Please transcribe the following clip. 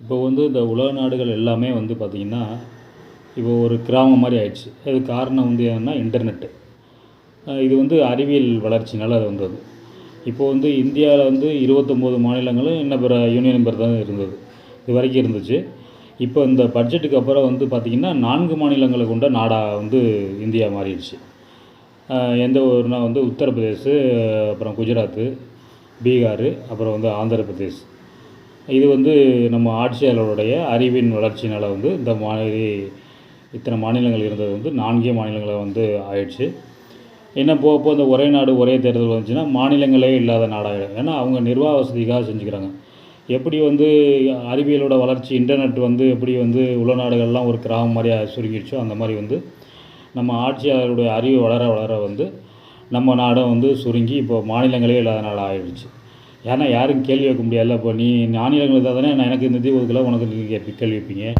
இப்போ வந்து இந்த உலக நாடுகள் எல்லாமே வந்து பார்த்திங்கன்னா இப்போ ஒரு கிராமம் மாதிரி ஆயிடுச்சு. அதுக்கு காரணம் வந்து என்னென்னா இன்டர்நெட்டு இது வந்து அறிவியல் வளர்ச்சினால் அது வந்தது. இப்போ வந்து இந்தியாவில் வந்து இருபத்தொம்போது மாநிலங்களும் இன்ன பிற யூனியன் பேர் தான் இருந்தது. இது வரைக்கும் இருந்துச்சு. இப்போ இந்த பட்ஜெட்டுக்கு அப்புறம் வந்து பார்த்திங்கன்னா நான்கு மாநிலங்களை கொண்ட நாடாக வந்து இந்தியா மாறிடுச்சு. எந்த ஊர்னால் வந்து உத்தரப்பிரதேஷ் அப்புறம் குஜராத்து பீகார் அப்புறம் வந்து ஆந்திர பிரதேஷ் இது வந்து நம்ம ஆட்சியாளருடைய அறிவின் வளர்ச்சினால் வந்து இந்த மாதிரி இத்தனை மாநிலங்கள் இருந்தது வந்து நான்கே மாநிலங்களாக வந்து ஆயிடுச்சு. என்ன போக போக இந்த ஒரே நாடு ஒரே தேர்தல் வந்துச்சுன்னா மாநிலங்களே இல்லாத நாடாகிடும் ஏன்னா அவங்க நிர்வாக வசதிக்காக செஞ்சுக்கிறாங்க. எப்படி வந்து அறிவியலோட வளர்ச்சி இன்டர்நெட் வந்து எப்படி வந்து உலக நாடுகள்லாம் ஒரு கிராமம் மாதிரி சுருங்கிடுச்சோ அந்த மாதிரி வந்து நம்ம ஆட்சியாளருடைய அறிவு வளர வளர வந்து நம்ம நாடும் வந்து சுருங்கி இப்போ மாநிலங்களே இல்லாத நாடாக ஆயிடுச்சு ஏன்னா யாரும் கேள்வி வைக்க முடியாதுல்ல இப்போ நீ மாநிலங்கள் தானே நான் எனக்கு இந்த நிதி ஒதுக்கலை உனக்கு கேள்வி கேள்வி வைப்பீங்க